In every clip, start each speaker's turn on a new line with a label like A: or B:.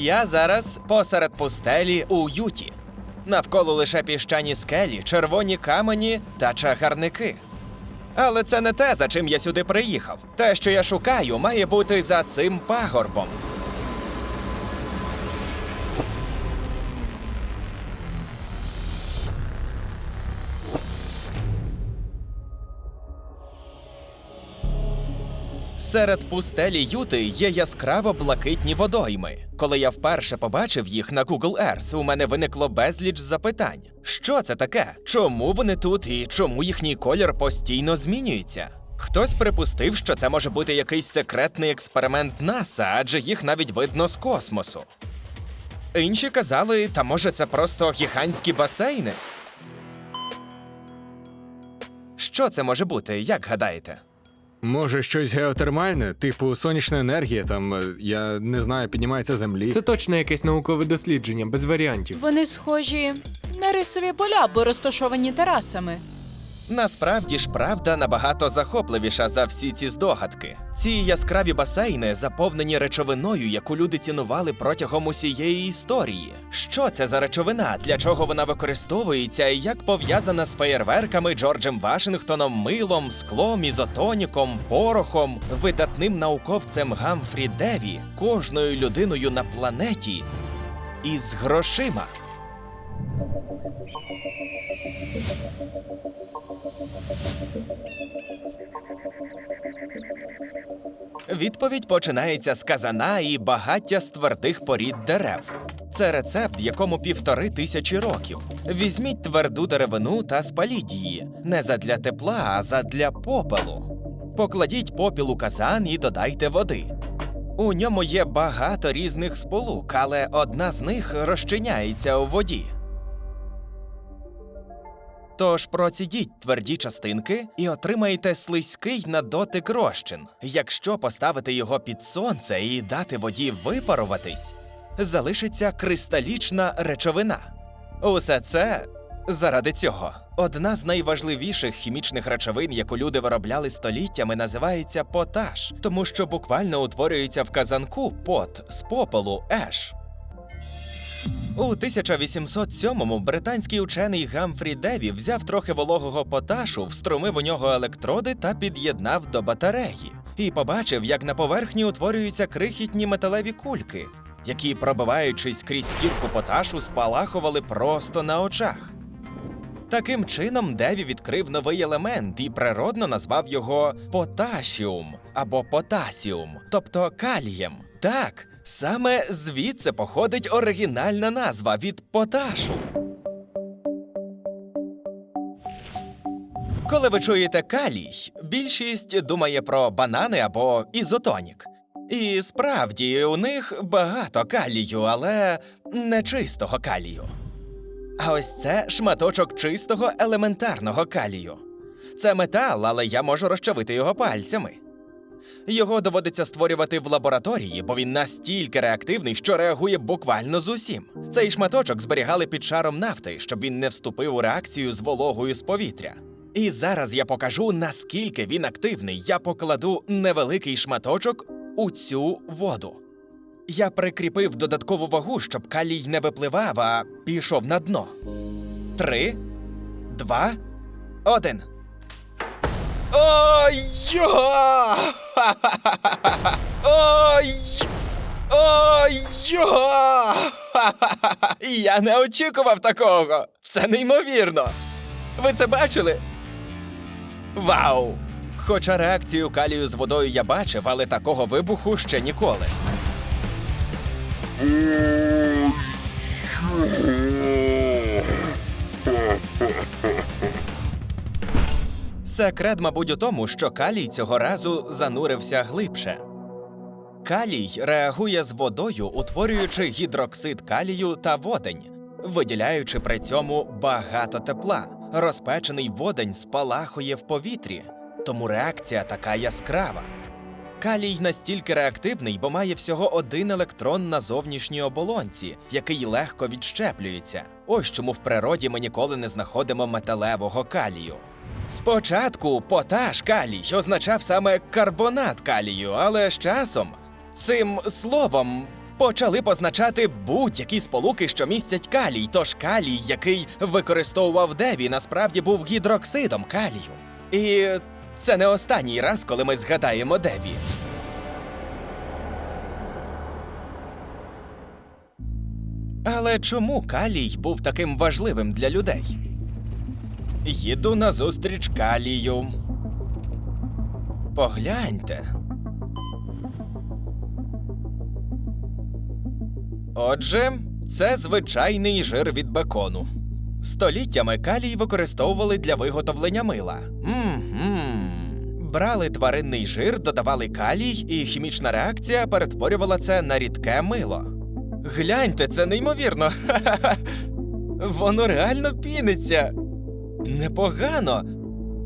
A: Я зараз посеред пустелі у Юті. Навколо лише піщані скелі, червоні камені та чагарники. Але це не те, за чим я сюди приїхав. Те, що я шукаю, має бути за цим пагорбом. Серед пустелі Юти є яскраво блакитні водойми. Коли я вперше побачив їх на Google Earth, у мене виникло безліч запитань: що це таке? Чому вони тут і чому їхній колір постійно змінюється? Хтось припустив, що це може бути якийсь секретний експеримент НАСА, адже їх навіть видно з космосу. Інші казали, та може це просто гігантські басейни. Що це може бути, як гадаєте?
B: Може, щось геотермальне, типу сонячна енергія, там е, я не знаю, піднімається землі.
C: Це точно якесь наукове дослідження, без варіантів.
D: Вони схожі на рисові поля, бо розташовані терасами.
A: Насправді ж правда набагато захопливіша за всі ці здогадки. Ці яскраві басейни заповнені речовиною, яку люди цінували протягом усієї історії. Що це за речовина, для чого вона використовується і як пов'язана з феєрверками Джорджем Вашингтоном, милом, склом, ізотоніком, порохом, видатним науковцем Гамфрі Деві, кожною людиною на планеті із грошима. Відповідь починається з казана і багаття з твердих порід дерев. Це рецепт, якому півтори тисячі років. Візьміть тверду деревину та спаліть її не задля тепла, а задля попелу. Покладіть попіл у казан і додайте води. У ньому є багато різних сполук, але одна з них розчиняється у воді. Тож процідіть тверді частинки і отримаєте слизький на дотик розчин. Якщо поставити його під сонце і дати воді випаруватись, залишиться кристалічна речовина. Усе це заради цього. Одна з найважливіших хімічних речовин, яку люди виробляли століттями, називається поташ, тому що буквально утворюється в казанку пот з попелу еш. У 1807-му британський учений Гамфрі Деві взяв трохи вологого поташу, встромив у нього електроди та під'єднав до батареї. І побачив, як на поверхні утворюються крихітні металеві кульки, які, пробиваючись крізь кірку поташу, спалахували просто на очах. Таким чином, Деві відкрив новий елемент і природно назвав його поташіум або потасіум, тобто калієм. Так, саме звідси походить оригінальна назва від поташу. Коли ви чуєте калій, більшість думає про банани або ізотонік. І справді у них багато калію, але не чистого калію. А ось це шматочок чистого елементарного калію. Це метал, але я можу розчавити його пальцями. Його доводиться створювати в лабораторії, бо він настільки реактивний, що реагує буквально з усім. Цей шматочок зберігали під шаром нафти, щоб він не вступив у реакцію з вологою з повітря. І зараз я покажу, наскільки він активний. Я покладу невеликий шматочок у цю воду. Я прикріпив додаткову вагу, щоб калій не випливав, а пішов на дно. Три, два, один. Я не очікував такого. Це неймовірно. Ви це бачили? Вау! Хоча реакцію калію з водою я бачив, але такого вибуху ще ніколи. Секрет, мабуть, у тому, що калій цього разу занурився глибше. Калій реагує з водою, утворюючи гідроксид калію та водень, виділяючи при цьому багато тепла. Розпечений водень спалахує в повітрі, тому реакція така яскрава. Калій настільки реактивний, бо має всього один електрон на зовнішній оболонці, який легко відщеплюється. Ось чому в природі ми ніколи не знаходимо металевого калію. Спочатку поташ калій означав саме карбонат калію, але з часом цим словом почали позначати будь-які сполуки, що містять калій. Тож калій, який використовував Деві, насправді був гідроксидом калію. І це не останній раз, коли ми згадаємо Деві. Але чому калій був таким важливим для людей? Їду назустріч калію. Погляньте. Отже, це звичайний жир від бекону. Століттями калій використовували для виготовлення мила. М-м. Брали тваринний жир, додавали калій, і хімічна реакція перетворювала це на рідке мило. Гляньте, це неймовірно. Воно реально піниться. Непогано.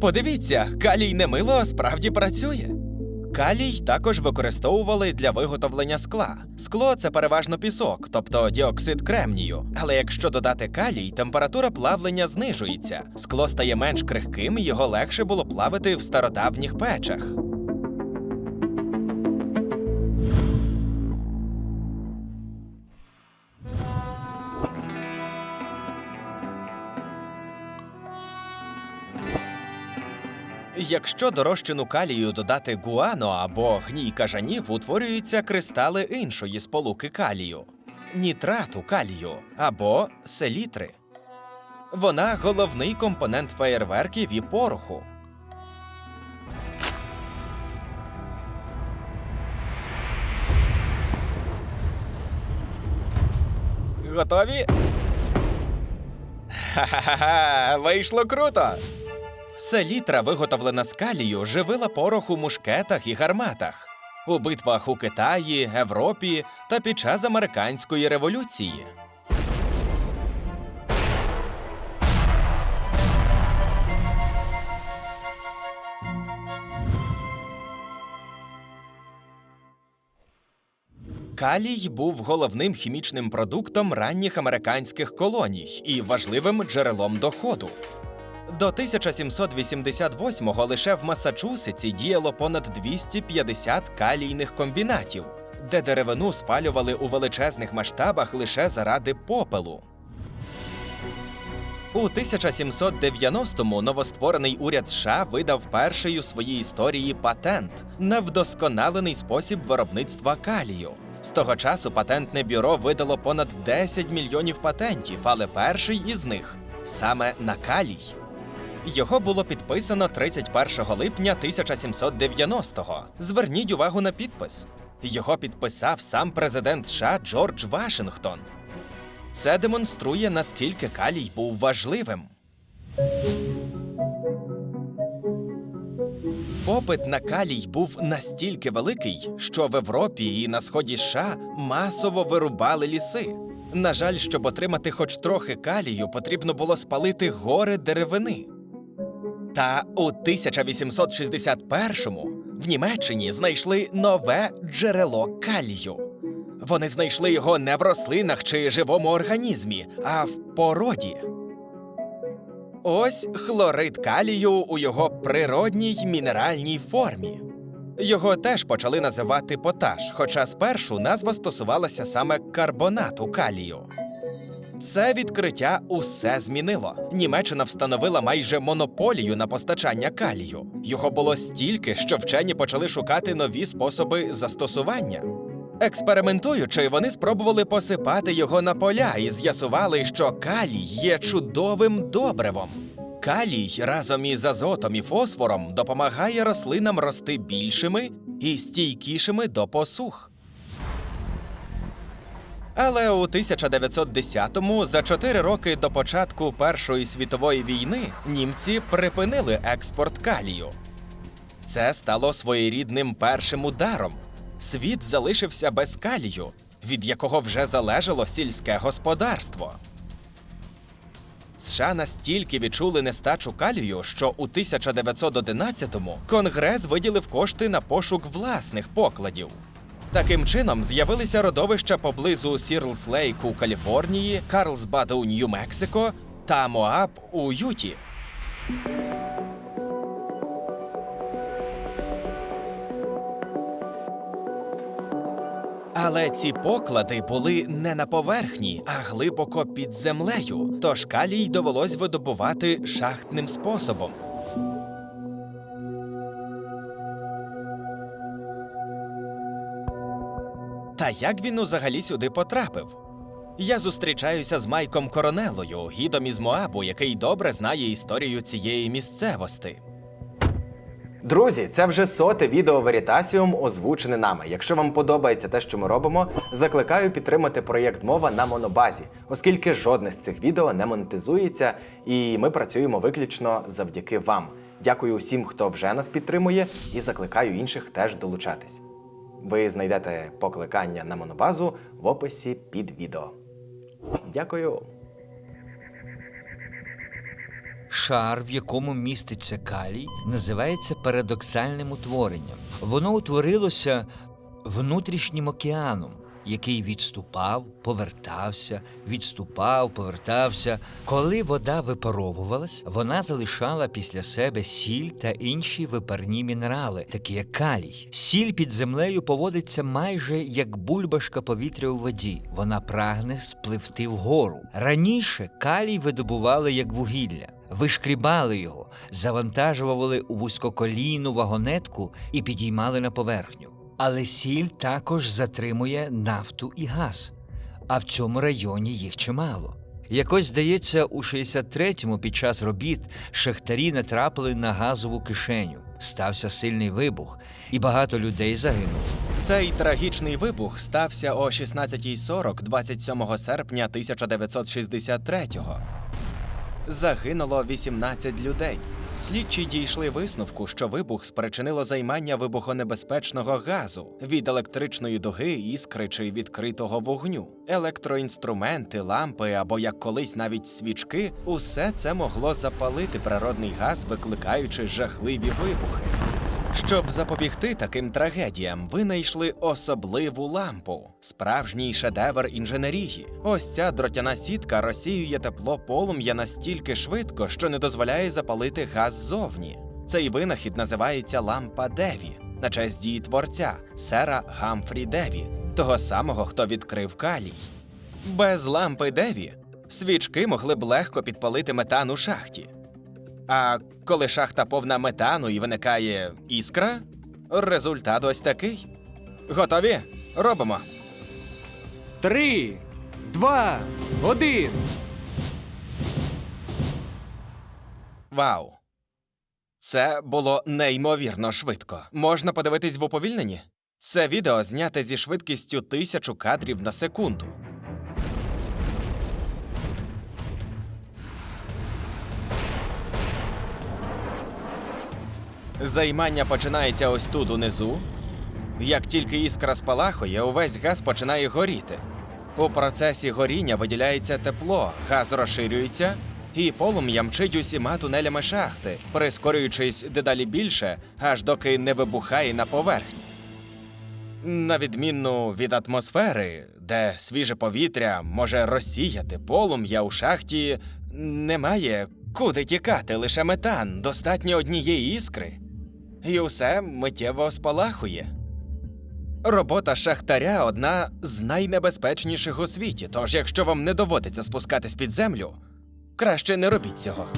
A: Подивіться, калійне мило справді працює. Калій також використовували для виготовлення скла. Скло це переважно пісок, тобто діоксид кремнію. Але якщо додати калій, температура плавлення знижується. Скло стає менш крихким, і його легше було плавити в стародавніх печах. Якщо до калію додати гуано або гній кажанів, утворюються кристали іншої сполуки калію нітрату калію або селітри. Вона головний компонент феєрверків і пороху. Готові? Ха-ха-ха! Вийшло круто! Селітра, виготовлена з калію, живила порох у мушкетах і гарматах, у битвах у Китаї, Європі та під час американської революції. Калій був головним хімічним продуктом ранніх американських колоній і важливим джерелом доходу. До 1788-го лише в Масачусетсі діяло понад 250 калійних комбінатів, де деревину спалювали у величезних масштабах лише заради попелу. У 1790-му новостворений уряд США видав перший у своїй історії патент на вдосконалений спосіб виробництва калію. З того часу патентне бюро видало понад 10 мільйонів патентів, але перший із них саме на калій. Його було підписано 31 липня 1790-го. Зверніть увагу на підпис. Його підписав сам президент США Джордж Вашингтон. Це демонструє, наскільки калій був важливим. Попит на калій був настільки великий, що в Європі і на сході США масово вирубали ліси. На жаль, щоб отримати хоч трохи калію, потрібно було спалити гори деревини. Та у 1861-му в Німеччині знайшли нове джерело калію. Вони знайшли його не в рослинах чи живому організмі, а в породі. Ось хлорид калію у його природній мінеральній формі. Його теж почали називати поташ, хоча спершу назва стосувалася саме карбонату калію. Це відкриття усе змінило. Німеччина встановила майже монополію на постачання калію. Його було стільки, що вчені почали шукати нові способи застосування. Експериментуючи, вони спробували посипати його на поля і з'ясували, що калій є чудовим добривом. Калій разом із азотом і фосфором допомагає рослинам рости більшими і стійкішими до посух. Але у 1910-му, за чотири роки до початку Першої світової війни, німці припинили експорт калію. Це стало своєрідним першим ударом. Світ залишився без калію, від якого вже залежало сільське господарство. США настільки відчули нестачу калію, що у 1911-му Конгрес виділив кошти на пошук власних покладів. Таким чином з'явилися родовища поблизу Сірлс Лейк у Каліфорнії, Карлсбад у Нью-Мексико та Моаб у Юті. Але ці поклади були не на поверхні, а глибоко під землею. Тож калій довелось видобувати шахтним способом. Та як він взагалі сюди потрапив? Я зустрічаюся з Майком Коронелою, гідом із Моабу, який добре знає історію цієї місцевості. Друзі, це вже соте відео Veritasium, озвучене нами. Якщо вам подобається те, що ми робимо, закликаю підтримати проєкт мова на монобазі, оскільки жодне з цих відео не монетизується, і ми працюємо виключно завдяки вам. Дякую усім, хто вже нас підтримує, і закликаю інших теж долучатись. Ви знайдете покликання на монобазу в описі під відео. Дякую.
E: Шар, в якому міститься калій, називається парадоксальним утворенням. Воно утворилося внутрішнім океаном, який відступав, повертався, відступав, повертався. Коли вода випаровувалась, вона залишала після себе сіль та інші випарні мінерали, такі як калій. Сіль під землею поводиться майже як бульбашка повітря у воді. Вона прагне спливти вгору. Раніше калій видобували як вугілля. Вишкрібали його, завантажували у вузькоколійну вагонетку і підіймали на поверхню. Але сіль також затримує нафту і газ, а в цьому районі їх чимало. Якось здається, у 63-му під час робіт шахтарі натрапили на газову кишеню. Стався сильний вибух, і багато людей загинуло.
A: Цей трагічний вибух стався о 16.40 27 серпня 1963-го. Загинуло 18 людей. Слідчі дійшли висновку, що вибух спричинило займання вибухонебезпечного газу від електричної дуги, іскри чи відкритого вогню. Електроінструменти, лампи або як колись навіть свічки усе це могло запалити природний газ, викликаючи жахливі вибухи. Щоб запобігти таким трагедіям, винайшли особливу лампу, справжній шедевр інженерії. Ось ця дротяна сітка розсіює тепло полум'я настільки швидко, що не дозволяє запалити газ ззовні. Цей винахід називається лампа Деві на честь дії творця сера Гамфрі Деві, того самого, хто відкрив калій. Без лампи Деві свічки могли б легко підпалити метан у шахті. А коли шахта повна метану і виникає іскра, результат ось такий. Готові? Робимо.
C: Три, два, один.
A: Вау. Це було неймовірно швидко. Можна подивитись в уповільненні? Це відео зняте зі швидкістю тисячу кадрів на секунду. Займання починається ось тут унизу. Як тільки іскра спалахує, увесь газ починає горіти. У процесі горіння виділяється тепло, газ розширюється, і полум'я мчить усіма тунелями шахти, прискорюючись дедалі більше, аж доки не вибухає на поверхні. На відміну від атмосфери, де свіже повітря може розсіяти полум'я у шахті, немає куди тікати, лише метан, достатньо однієї іскри. І усе миттєво спалахує. Робота шахтаря одна з найнебезпечніших у світі, тож якщо вам не доводиться спускатись під землю, краще не робіть цього.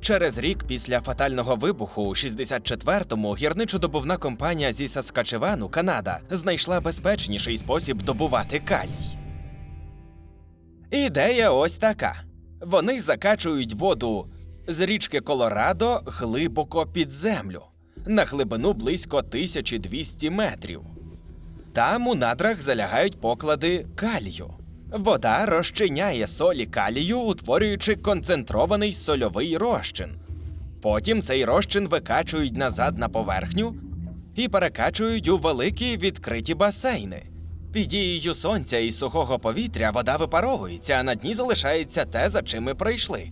A: Через рік після фатального вибуху у 64-му гірничодобувна компанія зі Саскачевану, Канада, знайшла безпечніший спосіб добувати калій. Ідея ось така: вони закачують воду з річки Колорадо глибоко під землю на глибину близько 1200 метрів. Там у надрах залягають поклади калію. Вода розчиняє солі калію, утворюючи концентрований сольовий розчин. Потім цей розчин викачують назад на поверхню і перекачують у великі відкриті басейни. Під дією сонця і сухого повітря вода випаровується, а на дні залишається те, за чим ми прийшли.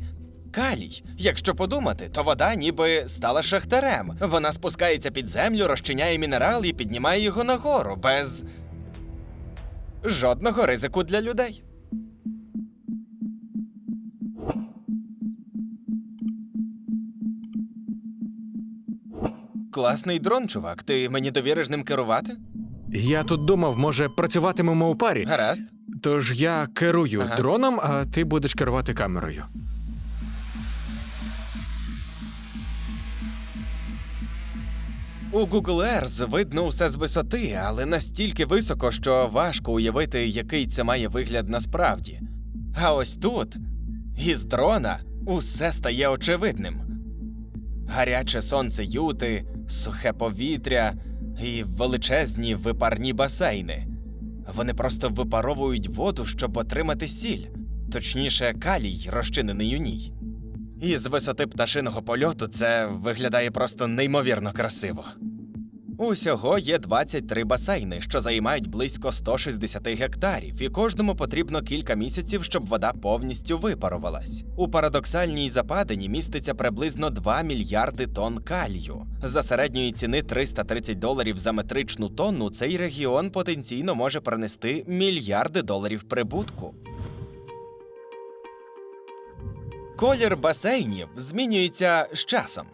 A: Калій. Якщо подумати, то вода ніби стала шахтарем. Вона спускається під землю, розчиняє мінерал і піднімає його нагору без жодного ризику для людей. Класний дрон, чувак. Ти мені довіриш ним керувати?
B: Я тут думав, може, працюватимемо у парі.
A: Гаразд.
B: Тож я керую
A: Ага.
B: дроном, а ти будеш керувати камерою.
A: У Google Earth видно усе з висоти, але настільки високо, що важко уявити, який це має вигляд насправді. А ось тут, із дрона, усе стає очевидним. Гаряче сонце Юти, сухе повітря і величезні випарні басейни. Вони просто випаровують воду, щоб отримати сіль, точніше, калій, розчинений у ній. І з висоти пташиного польоту це виглядає просто неймовірно красиво. Усього є 23 басейни, що займають близько 160 гектарів, і кожному потрібно кілька місяців, щоб вода повністю випарувалась. У парадоксальній западині міститься приблизно 2 мільярди тонн калію. За середньої ціни 330 доларів за метричну тонну цей регіон потенційно може принести мільярди доларів прибутку. Колір басейнів змінюється з часом.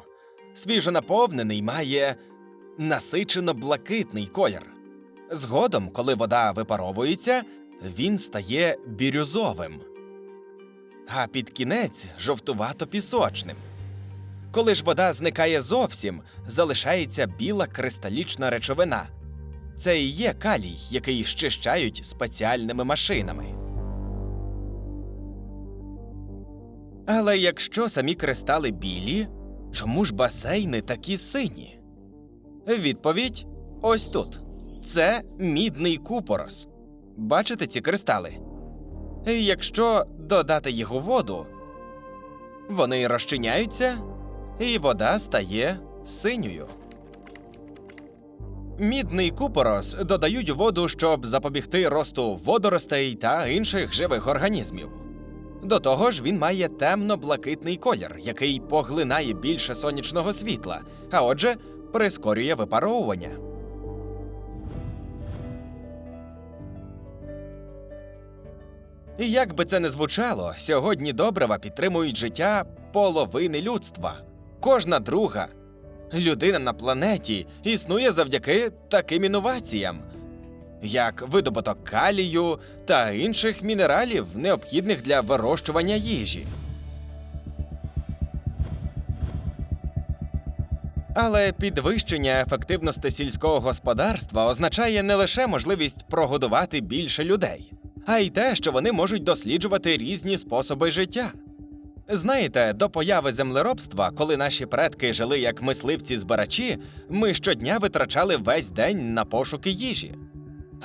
A: Свіжонаповнений має насичено блакитний колір. Згодом, коли вода випаровується, він стає бірюзовим, а під кінець жовтувато пісочним. Коли ж вода зникає зовсім, залишається біла кристалічна речовина. Це і є калій, який щищають спеціальними машинами. Але якщо самі кристали білі, чому ж басейни такі сині? Відповідь ось тут. Це мідний купорос. Бачите ці кристали? Якщо додати їх у воду, вони розчиняються, і вода стає синьою. Мідний купорос додають у воду, щоб запобігти росту водоростей та інших живих організмів. До того ж, він має темно-блакитний колір, який поглинає більше сонячного світла, а отже, прискорює випаровування. І як би це не звучало, сьогодні добрива підтримують життя половини людства. Кожна друга людина на планеті існує завдяки таким інноваціям, як видобуток калію та інших мінералів, необхідних для вирощування їжі. Але підвищення ефективності сільського господарства означає не лише можливість прогодувати більше людей, а й те, що вони можуть досліджувати різні способи життя. Знаєте, до появи землеробства, коли наші предки жили як мисливці-збирачі, ми щодня витрачали весь день на пошуки їжі.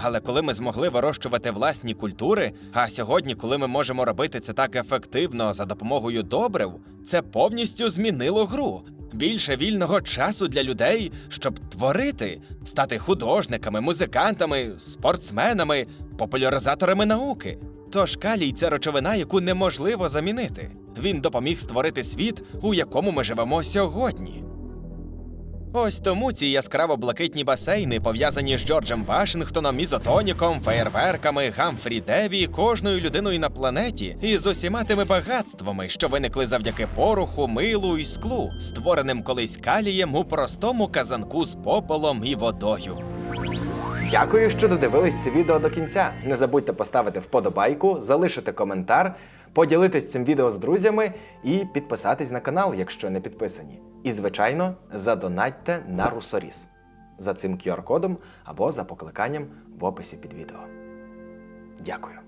A: Але коли ми змогли вирощувати власні культури, а сьогодні, коли ми можемо робити це так ефективно за допомогою добрив, це повністю змінило гру. Більше вільного часу для людей, щоб творити, стати художниками, музикантами, спортсменами, популяризаторами науки. Тож калій це речовина, яку неможливо замінити. Він допоміг створити світ, у якому ми живемо сьогодні. Ось тому ці яскраво блакитні басейни, пов'язані з Джорджем Вашингтоном, ізотоніком, феєрверками, Гамфрі Деві, кожною людиною на планеті і з усіма тими багатствами, що виникли завдяки пороху, милу і склу, створеним колись калієм у простому казанку з попелом і водою.
F: Дякую, що додивились це відео до кінця. Не забудьте поставити вподобайку, залишити коментар, поділитись цим відео з друзями і підписатись на канал, якщо не підписані. І, звичайно, задонатьте на Русоріс за цим QR-кодом або за покликанням в описі під відео. Дякую.